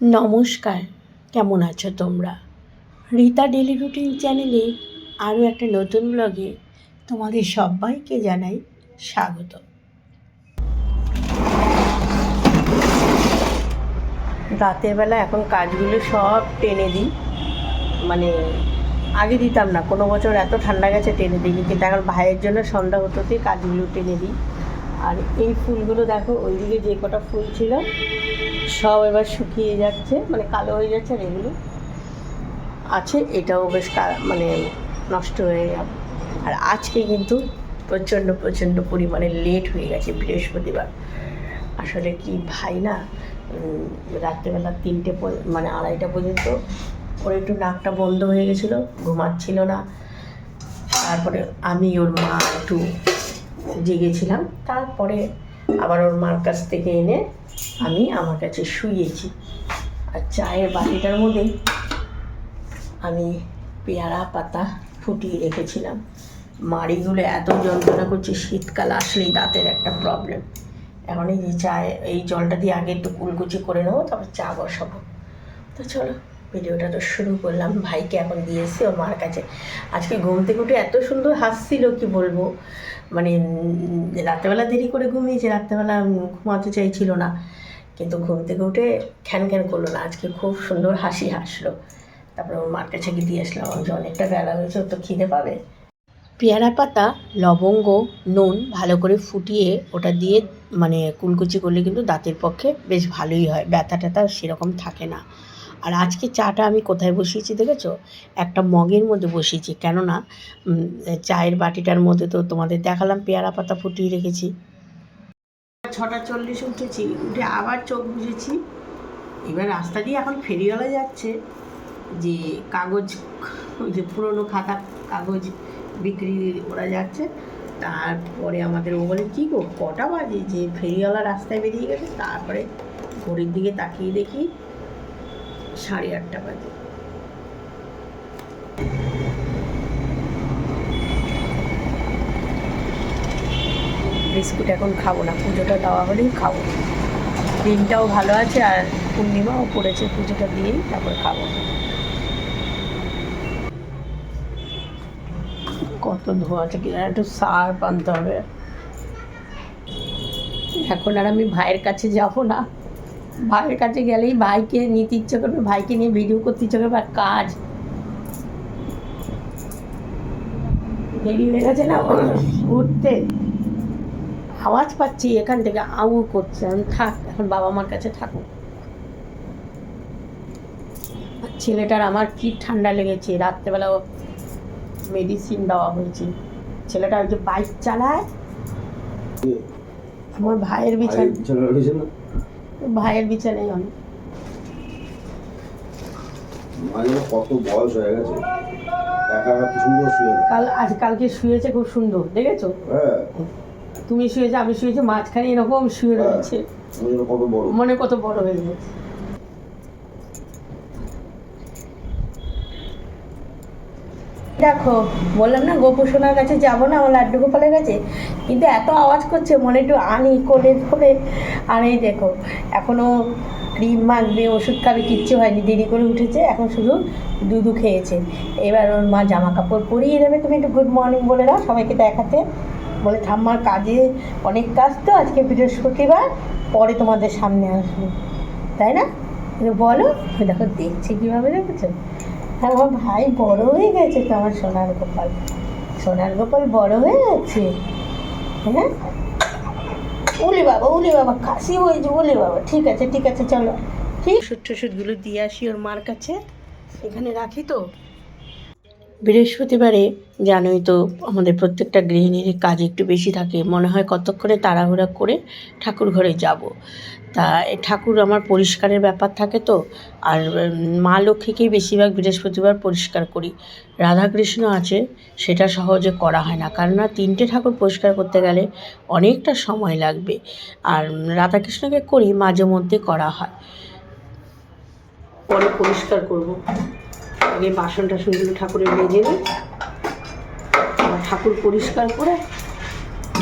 নমস্কার, কেমন আছো তোমরা? রীতা ডেলি রুটিন চ্যানেলে আরও একটা নতুন ব্লগে তোমাদের সবাইকে জানাই স্বাগত। রাতের বেলা এখন কাজগুলো সব টেনে দিই। মানে আগে দিতাম না, কোনো বছর এত ঠান্ডা গেছে টেনে দিই কিন্তু এখন ভাইয়ের জন্য সন্ধ্যা হতেই কাজগুলো টেনে দিই। আর এই ফুলগুলো দেখো, ওইদিকে যে কটা ফুল ছিল, সব এবার শুকিয়ে যাচ্ছে মানে কালো হয়ে যাচ্ছে আর এগুলো আছে, এটাও বেশ মানে নষ্ট হয়ে যাবে আর আজকে কিন্তু প্রচণ্ড প্রচণ্ড পরিমাণে লেট হয়ে গেছে বৃহস্পতিবার। আসলে কি ভাই না রাত্রেবেলা তিনটে মানে আড়াইটা পর্যন্ত ওর একটু নাকটা বন্ধ হয়ে গেছিল, ঘুমাচ্ছিল না। তারপরে আমি, ওর মা, একটু জেগেছিলাম। তারপরে আবার ওর মার কাছ থেকে এনে আমি আমার কাছে শুয়েছি। আর চায়ের বাটিটার মধ্যে আমি পেয়ারা পাতা ফুটিয়ে রেখেছিলাম। মাড়িগুলো এত যন্ত্রণা করছে, শীতকাল আসলেই দাঁতের একটা প্রবলেম এখন এই যে চায়, এই জলটা দিয়ে আগে একটু কুলকুচি করে নেব, তারপর চা বসাবো। তো চলো, ভিডিওটা তো শুরু করলাম। ভাইকে এখন দিয়ে এসছি ওর মার কাছে। আজকে ঘুম থেকে উঠে এত সুন্দর হাসছিল, কি বলব? মানে রাত্রেবেলা দেরি করে ঘুমিয়েছে, রাত্রেবেলা ঘুমাতে চাইছিল না। কিন্তু ঘুম থেকে উঠে খ্যান খ্যান করল না, আজকে খুব সুন্দর হাসি হাসলো। তারপরে ওর মার কাছে গিয়ে দিয়ে আসলাম আমি অনেকটা বেলা হয়েছে তো খিদে পাবে। পেয়ারা পাতা, লবঙ্গ, নুন ভালো করে ফুটিয়ে ওটা দিয়ে মানে কুলকুচি করলে কিন্তু দাঁতের পক্ষে বেশ ভালোই হয় ব্যথা ট্যাথা সেরকম থাকে না। আর আজকে চাটা আমি কোথায় বসিয়েছি দেখেছ? একটা মগের মধ্যে বসিয়েছি। কেননা চায়ের বাটিটার মধ্যে তো তোমাদের দেখালাম পেয়ারা পাতা ফুটিয়ে রেখেছি। ছটা চল্লিশে উঠেছি, উঠে আবার চোখ বুঝেছি এবার রাস্তা দিয়ে এখন ফেরিওয়ালা যাচ্ছে যে কাগজ ওই যে পুরোনো খাতা কাগজ বিক্রি ওরা যাচ্ছে। তারপরে আমাদের ও বলে, কী গো, কটা বাজে? যে ফেরিওয়ালা রাস্তায় বেরিয়ে গেছে, তারপরে ঘড়ির দিকে তাকিয়ে দেখি সাড়ে আটটা বাজে। বিস্কুট এখন খাব না, পুজোটা দেওয়া হলেই খাব। দিনটাও ভালো আছে আর পূর্ণিমাও পড়েছে, পুজোটা দিয়েই তারপর খাব। কত ধোঁয়া আছে কিনা একটু সার আনতে হবে। এখন আর আমি ভাইয়ের কাছে যাব না। ভাইয়ের কাছে গেলেই ভাইকে নিতে ইচ্ছে করবে ভাইকে নিয়ে ভিডিও করতে ইচ্ছে করবে আর কাজ। দেরি হয়ে গেছে না? উঠতে। আওয়াজ পাচ্ছি এখান থেকে আউ করছে। আমি থাক এখন বাবা মার কাছে থাকুক। ছেলেটার আমার কি ঠান্ডা লেগেছে। রাত্রেবেলা মেডিসিন দেওয়া হয়েছে। ছেলেটা ওই যে বাইক চালায়। আমার ভাইয়ের বিছানা ভাইয়ের বিচারে অনেক। মাঝে কত বয়স হয়ে গেছে একা একা সুন্দর শুয়ে কাল আজ কালকে শুয়েছে খুব সুন্দর দেখেছ? হ্যাঁ। তুমি শুয়েছো আমি শুয়েছি মাঝখানে এরকম শুয়ে হ্যাঁ। রয়েছে। মনে কত বড় হয়ে গেছে। দেখো, বললাম না, গোপু সোনার কাছে যাব না, আমার লাড্ডু গোপালের কাছে। কিন্তু এত আওয়াজ করছে, মনে একটু আনি কোলে ধরে। আর দেখো এখনও ক্রিম মাখবে, ওষুধ খাবে, কিচ্ছু হয়নি, দেরি করে উঠেছে, এখন শুধু দুধু খেয়েছে। এবার ওর মা জামা কাপড় পরিয়ে দেবে, তুমি একটু গুড মর্নিং বলে দাও, সবাইকে দেখাতে। বলে, ঠাম্মার কাজে অনেক কাজ তো, আজকে বৃহস্পতিবার, পরে তোমাদের সামনে আসবে। তাই না? বলো, দেখো, দেখছি কীভাবে, দেখেছ? আমার ভাই, বড় হয়ে গেছে তো আমার সোনার গোপাল। সোনার গোপাল বড় হয়ে গেছে? হ্যাঁ? উলি বাবা উলি বাবা, কাশি হয়েছে, উলি বাবা। ঠিক আছে ঠিক আছে, চলো। ঠিক। ওষুধ টষুধগুলো দিয়ে আসি ওর মার কাছে। এখানে রাখি তো। বৃহস্পতিবারে জানোই তো, আমাদের প্রত্যেকটা গৃহিণীর কাজ একটু বেশি থাকে। মনে হয় কতক্ষণে তাড়াহুড়া করে ঠাকুর ঘরে যাব। তা ঠাকুর আমার পরিষ্কারের ব্যাপার থাকে তো। আর মা লক্ষ্মীকেই বেশিরভাগ বৃহস্পতিবার পরিষ্কার করি। রাধাকৃষ্ণ আছে, সেটা সহজে করা হয় না। কারণ না তিনটে ঠাকুর পরিষ্কার করতে গেলে অনেকটা সময় লাগবে। আর রাধাকৃষ্ণকে করি, মাঝে মধ্যে করা হয়। পরে পরিষ্কার করব। আগে বাসন টাসনগুলো ঠাকুরের মেজে নিই। ঠাকুর পরিষ্কার করে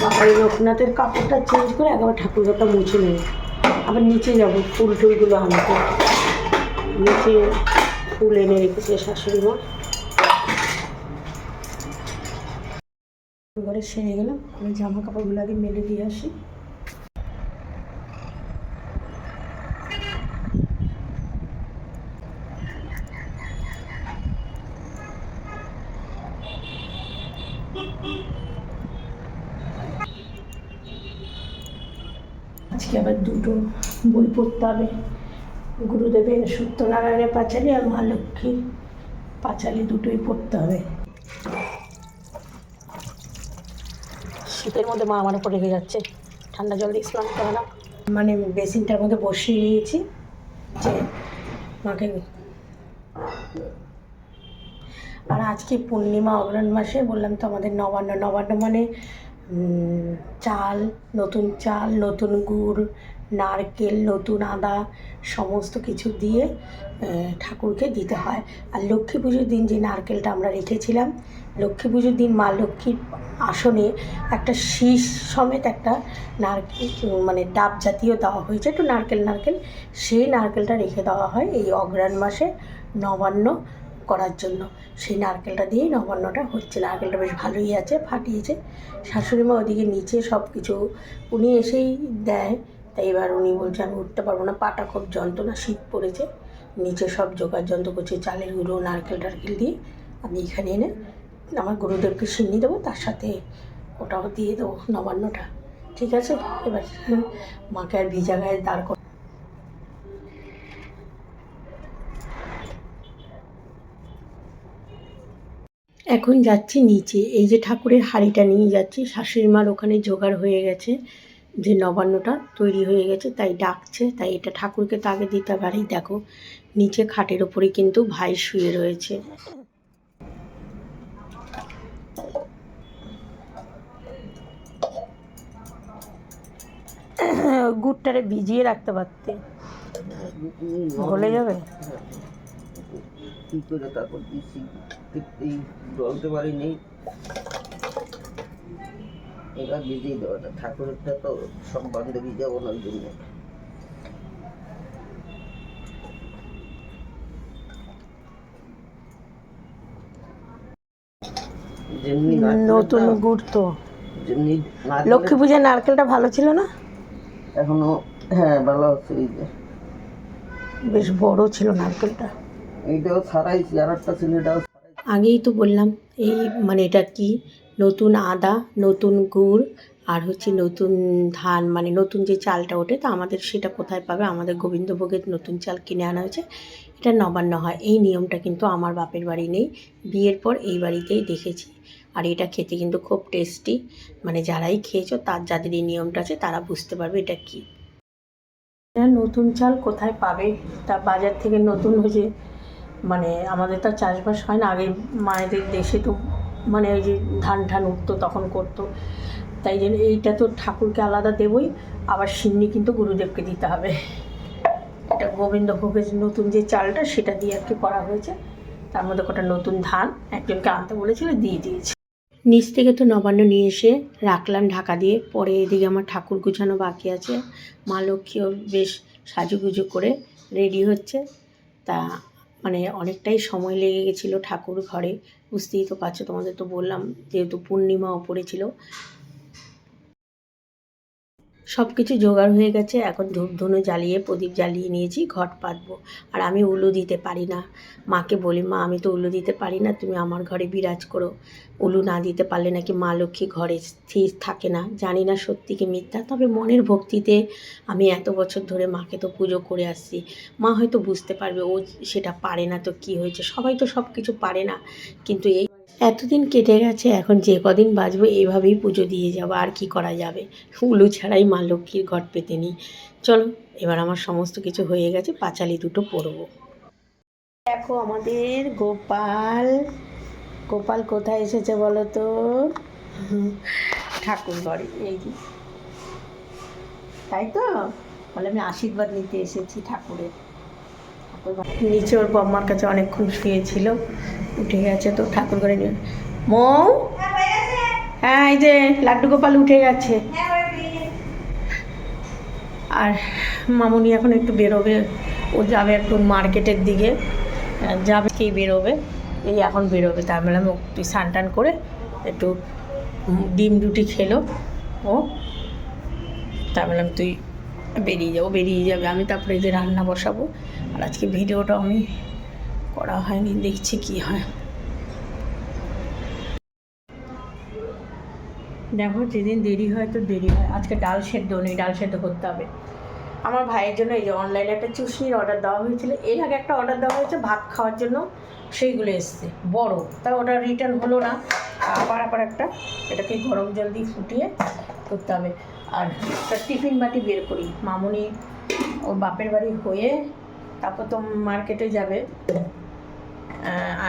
বাবার লোকনাথের কাপড়টা চেঞ্জ করে একবার ঠাকুর মুছে নেব। আবার নিচে যাব, ফুল টুলগুলো আনতে। নিচে ফুল এনে রেখেছে শাশুড়ি মা। ঘরে সেরে গেলাম, আমি জামা কাপড়গুলো আগে মেলে দিয়ে আসি। আজকে আবার দুটো বই পড়তে হবে। গুরুদেবের সত্যনারায়ণের পাঁচালী আর মা লক্ষ্মীর পাঁচালী দুটোই পড়তে হবে। শীতের মধ্যে মা আমার উপর রেগে যাচ্ছে। ঠান্ডা জল দিয়ে স্নান করে না। মানে বেসিনটার মধ্যে বসিয়ে নিয়েছি যে মাকে আর আজকে পূর্ণিমা অগ্রহণ মাসে বললাম তো আমাদের নবান্ন নবান্ন মানে চাল, নতুন চাল, নতুন গুড়, নারকেল, নতুন আদা, সমস্ত কিছু দিয়ে ঠাকুরকে দিতে হয়। আর লক্ষ্মী পুজোর দিন যে নারকেলটা আমরা রেখেছিলাম, লক্ষ্মী পুজোর দিন মা লক্ষ্মীর আসনে একটা শীষ সমেত একটা নারকেল মানে ডাব জাতীয় দেওয়া হয়েছে। একটু নারকেল নারকেল, সেই নারকেলটা রেখে দেওয়া হয় এই অগ্রাণ মাসে নবান্ন করার জন্য। সেই নারকেলটা দিয়েই নবান্নটা হচ্ছে। নারকেলটা বেশ ভালোই আছে, ফাটিয়েছে। শাশুড়ি মা ওদিকে নিচে সব কিছু উনি এসেই দেয়। তাই এবার উনি বলছে, আমি উঠতে পারব না, পাটা খুব যন্ত্রণা, শীত পড়েছে। নিচে সব জোগাড় যন্ত্র করছে, চালের গুঁড়ো, নারকেল টারকেল দিয়ে। আমি এখানে এনে আমার গুরুদেবকে সিন্নি দেবো, তার সাথে ওটাও দিয়ে দেবো নবান্নটা। ঠিক আছে? এবার মাকে আর ভিজা গায়ে দাঁড় এখন যাচ্ছি নিচে। এই যে ঠাকুরের হাঁড়িটা নিয়ে যাচ্ছি, শাশুড়ি মার ওখানে জোগাড় হয়ে গেছে যে নবান্নটা তৈরি হয়ে গেছে, তাই ডাকছে, তাই এটা ঠাকুরকে তো আগে দিতে পারি দেখো, নিচে খাটের ওপরে কিন্তু ভাই শুয়ে রয়েছে। গুড়টারে ভিজিয়ে রাখতে পারতে। গলে যাবে? কি করে তারপর দিচ্ছি এই বলতে পারিনি এবার ভিজিয়ে দেওয়াটা। ঠাকুরেরটা তো সব বান্ধে ভিজাবো না ওই জন্য নতুন গুড় তো। লক্ষ্মী পূজার নারকেলটা ভালো ছিল না? এখনও হ্যাঁ ভালো আছে এই যে। বেশ বড় ছিল নারকেলটা। এইটাও ছাড়াইছি আর একটা আগেই তো বললাম, এই মানে এটা কি? নতুন আদা, নতুন গুড় আর হচ্ছে নতুন ধান মানে নতুন যে চালটা ওঠে, তা আমাদের সেটা কোথায় পাবে? আমাদের গোবিন্দভোগের নতুন চাল কিনে আনা হয়েছে। এটা নবান্ন হয়। এই নিয়মটা কিন্তু আমার বাপের বাড়ি নেই। বিয়ের পর এই বাড়িতেই দেখেছি। আর এটা খেতে কিন্তু খুব টেস্টি। মানে যারাই খেয়েছো, তার যাদের এই নিয়মটা আছে, তারা বুঝতে পারবে এটা কী। নতুন চাল কোথায় পাবে? তা বাজার থেকে নতুন হয়েছে। মানে আমাদের তো চাষবাস হয় না, আগে মায়েদের দেশে তো মানে ওই যে ধান ঠান উঠতো, তখন করতো। তাই জন্য এইটা তো ঠাকুরকে আলাদা দেবই, আবার সিন্নি কিন্তু গুরুদেবকে দিতে হবে। এটা গোবিন্দভোগের নতুন যে চালটা, সেটা দিয়ে আর কি করা হয়েছে। তার মধ্যে কটা নতুন ধান, একজনকে আনতে বলেছিল, দিয়ে দিয়েছে। নিচ থেকে তো নবান্ন নিয়ে এসে রাখলাম ঢাকা দিয়ে, পরে এদিকে আমার ঠাকুর গুছানো বাকি আছে। মা লক্ষ্মীও বেশ সাজুগুজু করে রেডি হচ্ছে। তা মানে অনেকটাই সময় লেগে গেছিল ঠাকুর ঘরে। বুঝতেই তো পারছ, তোমাদের তো বললাম যেহেতু পূর্ণিমা ওপরে ছিল। সব কিছু জোগাড় হয়ে গেছে। এখন ধূপ ধুনো জ্বালিয়ে, প্রদীপ জ্বালিয়ে নিয়েছি, ঘট পাতবো। আর আমি উলু দিতে পারি না। মাকে বলি, মা, আমি তো উলু দিতে পারি না, তুমি আমার ঘরে বিরাজ করো। উলু না দিতে পারলে নাকি মা লক্ষ্মী ঘরে স্থির থাকে না। জানি না সত্যি কি মিথ্যা, তবে মনের ভক্তিতে আমি এত বছর ধরে মাকে তো পুজো করে আসছি। মা হয়তো বুঝতে পারবে, ও সেটা পারে না তো কি হয়েছে? সবাই তো সব কিছু পারে না। কিন্তু এই এতদিন কেটে গেছে, এখন যে কদিন বাঁচবো এভাবেই পুজো দিয়ে যাব, আর কি করা যাবে? উলু ছাড়াই মা লক্ষ্মীর ঘট পেতে নিই। চলো, এবার আমার সমস্ত কিছু হয়ে গেছে, পাঁচালি দুটো পরবো। দেখো আমাদের গোপাল গোপাল কোথায় এসেছে বলো তো? ঠাকুর ঘরে, এই তাই তো? বলে আমি আশীর্বাদ নিতে এসেছি ঠাকুরের। নিচে ওর বম্মার কাছে অনেকক্ষণ শুয়েছিল। উঠে গেছে তো ঠাকুর ঘরে নিয়ে। মৌ? হ্যাঁ এই যে লাড্ডু গোপাল উঠে গেছে। আর মামুনি এখন একটু বেরোবে। ও যাবে একটু মার্কেটের দিকে। যাবে কি বেরোবে? এই এখন বেরোবে। তার বললাম, ও তুই স্নান টান করে একটু ডিম রুটি খেলো। ও? তার বললাম, তুই বেরিয়ে যাব বেরিয়ে যাবে। আমি তারপরে এই যে রান্না বসাবো। আর আজকে ভিডিওটা আমি করা হয়নি, দেখছি কি হয়। দেখো, যেদিন দেরি হয় তো দেরি হয়। আজকে ডাল সেদ্ধ নেই, ডাল সেদ্ধ করতে হবে। আমার ভাইয়ের জন্য এই যে অনলাইনে একটা চুষনির অর্ডার দেওয়া হয়েছিল। এর আগে একটা অর্ডার দেওয়া হয়েছে ভাত খাওয়ার জন্য। সেইগুলো এসছে। বড়। তা ওটা রিটার্ন হলো না। আবার আবার একটা। এটাকে গরম জল দিয়ে ফুটিয়ে করতে হবে। আর একটা টিফিন বাটি বের করি। মামুনি ওর বাপের বাড়ি হয়ে তারপর তো মার্কেটে যাবে।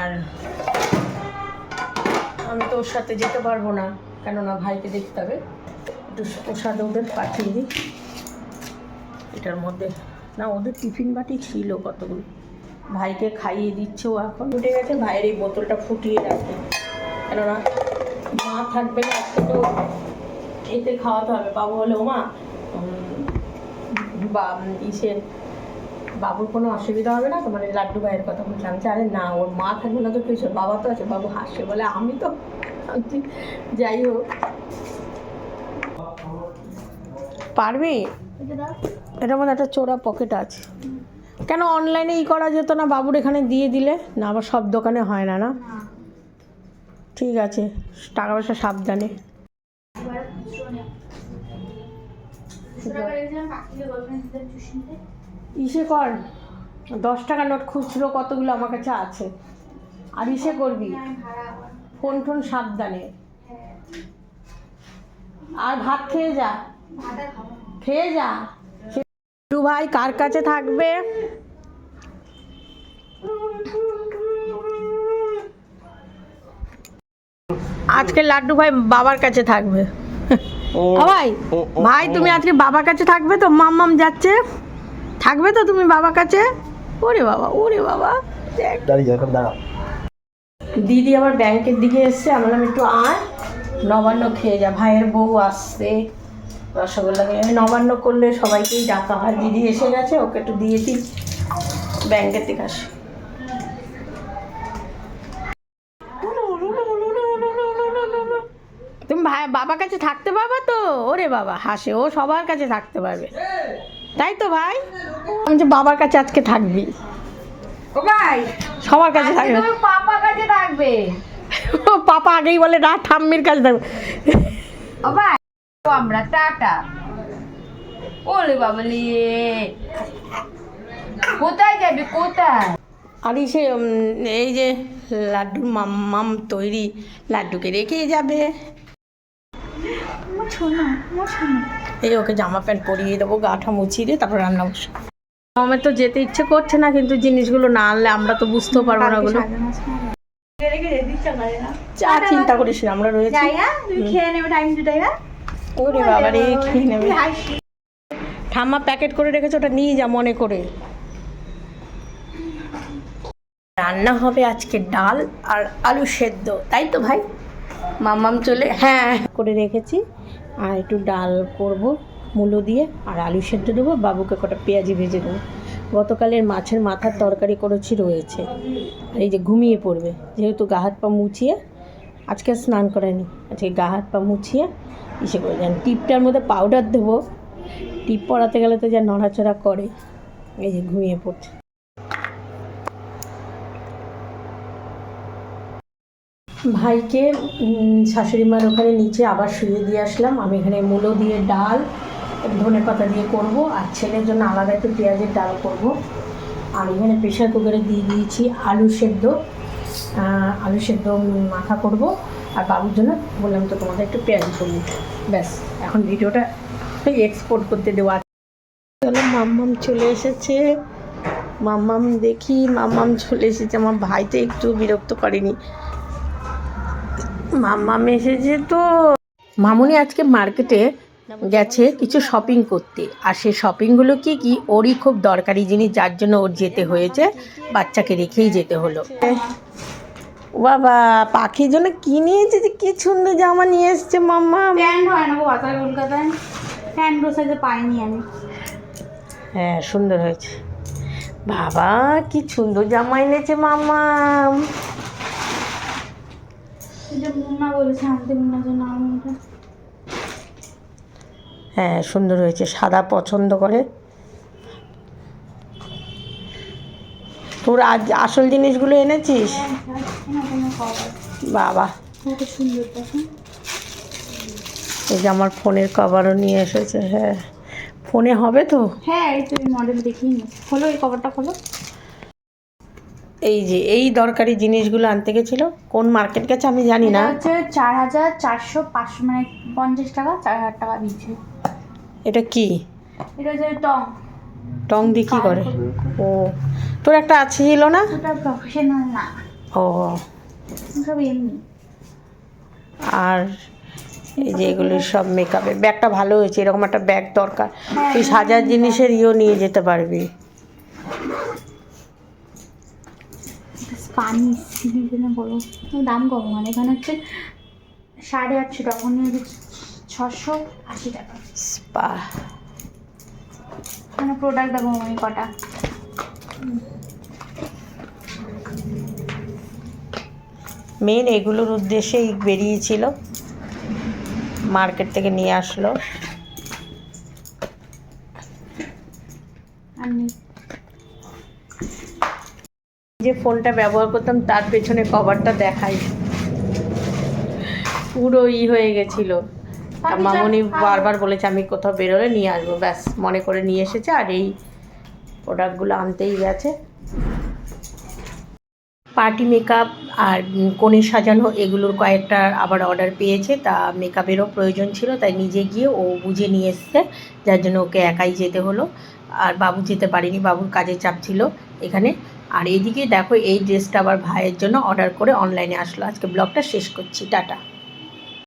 আর আমি তো ওর সাথে যেতে পারব না, কেননা ভাইকে দেখতে হবে। একটু ওর সাথে ওদের পাঠিয়ে দিই। এটার মধ্যে। না, ওদের টিফিন বাটি ছিল কতগুলো? ভাইকে খাইয়ে দিচ্ছে ও এখন। উঠে গেছে, ভাইয়ের এই বোতলটা ফুটিয়ে রাখে কেননা মা থাকবে না আজকে তো এতে খাওয়াতে হবে। বাবু হলে মা বা ইসের বাবুর কোনো অসুবিধা হবে না তো মানে লাড্ডু ভাইয়ের কথা বলছিলাম যে আরে না, ওর মা থাকবে না তো কিছু বাবা তো আছে, বাবু হাসে বলে আমি তো যাই হোক। পারবি? এটার মধ্যে একটা চোরা পকেট আছে। কেন অনলাইনে ই করা যেত না, বাবুর এখানে দিয়ে দিলে? না, আবার সব দোকানে হয় না না? ঠিক আছে, টাকা পয়সা সাবধানে। ইসে কর দশ টাকা নোট খুচরো কতগুলো আমার কাছে আছে। আর ইসে করবি? ফোন টোন সাবধানে। আর ভাত খেয়ে যা। খেয়ে যা। টু ভাই কার কাছে থাকবে? আজকে লাড্ডু ভাই বাবার কাছে থাকবে। ভাই ভাই তুমি আজকে বাবার কাছে থাকবে তো? মাম্মাম যাচ্ছে? থাকবে তো তুমি বাবার কাছে? ওরে বাবা ওরে বাবা। দেখ। দাঁড়িয়ে এখন দাঁড়াও দিদি আবার ব্যাংকের দিকে এসছে আমি বললাম একটু আয়। নবান্ন খেয়ে যা ভাইয়ের বউ আসছে। রসগোল্লা আমি নবান্ন করলে সবাইকেই ডাকা হয়। দিদি এসে গেছে ওকে একটু দিয়ে দিই। ব্যাংকের থেকে আসে। তুমি ভাই বাবার কাছে থাকতে পারবে তো? ওরে বাবা হাসে। ও সবার কাছে থাকতে পারবে। তাই তো ভাই? আমি যে বাবার কাছে আজকে থাকবি। ও ভাই সবার কাছে থাকবে। পাপা কাছে থাকবে। ও পাপা আগেই বলে না ঠাম্মির কাছে থাকবে। ও ভাই আমরা টাটা। ওলে বাবলি কোথায় যাবে কোথায়? আর এই সে এই যে লাড্ডুর মাম তৈরি লাড্ডুকে রেখে যাবে। এই ওকে জামা প্যান্ট পরিয়ে দেবো গাঠা মুছিয়ে দিয়ে তারপর রান্না বসে। আমার তো যেতে ইচ্ছে করছে না কিন্তু জিনিসগুলো না আনলে আমরা তো বুঝতেও পারব না ওগুলো। চা চিন্তা করিস না আমরা রয়েছি। ওরে বাবা রে খেয়ে নেবে। ঠাম্মা প্যাকেট করে রেখেছে ওটা নিয়ে যা মনে করে। রান্না হবে আজকে ডাল আর আলু সেদ্ধ তাই তো ভাই? মাম্মাম চলে হ্যাঁ। করে রেখেছি। আর একটু ডাল করব, মূলো দিয়ে, আর আলু সেদ্ধ দেবো, বাবুকে কটা পেঁয়াজি ভেজে দেবো। গতকালের মাছের মাথার তরকারি করেছি রয়েছে। আর এই যে ঘুমিয়ে পড়বে, যেহেতু গা হাত পা মুছিয়ে, আজকে স্নান করেনি আজকে গা হাত পা মুছিয়ে, ইসে করে যান টিপটার মধ্যে পাউডার দেবো। টিপ পড়াতে গেলে তো যা নড়াচড়া করে, এই যে ঘুমিয়ে পড়ছে। ভাইকে শাশুড়ি মার ওখানে নিচে আবার শুয়ে দিয়ে আসলাম। আমি এখানে মূলো দিয়ে ডাল, ধনে পাতা দিয়ে করব, আর ছেলের জন্য আলাদা একটু পেঁয়াজের ডাল করব। আর এখানে প্রেশার কুকারে দিয়ে দিয়েছি আলু সেদ্ধ। আলু সেদ্ধ মাখা করব। আর বাবুর জন্য বললাম তো তোমাদের একটু পেঁয়াজ করব ব্যাস, এখন ভিডিওটা এক্সপোর্ট করতে দেওয়া চলো, মাম্মাম চলে এসেছে। মাম্মাম দেখি, মাম্মাম চলে এসেছে। আমার ভাই তো একটু বিরক্ত করেনি। মাম্মাম এসেছে তো। মামুনি আজকে মার্কেটে গেছে কিছু শপিং করতে। আর সেই শপিংগুলো কি কি? ওরই খুব দরকারি জিনিস যার জন্য ওর যেতে হয়েছে। বাচ্চাকে রেখেই যেতে হলো। বাবা পাখির জন্য কি নিয়েছে যে কি সুন্দর জামা নিয়ে এসছে মাম্মা। প্যান্ট হয় না কলকাতায়। প্যান্ট বসাইতে পাইনি আমি। হ্যাঁ সুন্দর হয়েছে। বাবা কি সুন্দর জামা এনেছে মামা এটা মুন্না বলেছে আনতে মুন্নার জন্য আমটা হ্যাঁ সুন্দর হয়েছে সাদা পছন্দ করে। তোর আজ আসল জিনিসগুলো এনেছিস? বাবা। কত এই যে আমার ফোনের কভারও নিয়ে এসেছে হ্যাঁ। ফোনে হবে তো? হ্যাঁ এই তো মডেল দেখিয়ে নি। খোলো এই কভারটা খোলো। এই যে এই দরকারি জিনিসগুলো আনতে গেছিল। কোন মার্কেট গেছে আমি জানি না। হচ্ছে চার হাজার চারশো পাঁচশো মানে পঞ্চাশ টাকা চার হাজার টাকা দিচ্ছে। এটা কি? এটা টং। টং দিয়ে কী করে? ও তোর একটা আছে ছিল না? ওটা প্রফেশনাল না। ও। সব এমনি। আর এই যে এগুলো সব মেকআপের ব্যাগটা ভালো হয়েছে এরকম একটা ব্যাগ দরকার। তুই সাজার জিনিসের ইও নিয়ে যেতে পারবি। পানি সিলির জন্য বলো। দাম কম মানে এখানে হচ্ছে সাড়ে আটশো টাকা ওখানে ছশো আশি টাকা। স্পা মানে প্রোডাক্ট দেখো আমি কটা। মেন এগুলোর উদ্দেশ্যেই বেরিয়েছিল। মার্কেট থেকে নিয়ে আসলো আর নেই যে ফোনটা ব্যবহার করতাম তার পেছনে কভারটা দেখাই। পুরো ই হয়ে গেছিল। মামনি বারবার বলেছে আমি কোথাও বেরোলে নিয়ে আসব। ব্যাস মনে করে নিয়ে এসেছে আর এই প্রোডাক্টগুলো আনতেই গেছে। পার্টি মেকআপ আর কনে সাজানো এগুলোর কয়েকটা আবার অর্ডার পেয়েছে। তা মেকআপেরও প্রয়োজন ছিল তাই নিজে গিয়ে ও বুঝে নিয়ে এসছে যার জন্য ওকে একাই যেতে হলো। আর বাবু যেতে পারেনি বাবুর কাজের চাপ ছিল এখানে। আর এইদিকে দেখো এই ড্রেসটা আবার ভাইয়ের জন্য অর্ডার করে অনলাইনে আসলো। আজকে ব্লগটা শেষ করছি। টাটা।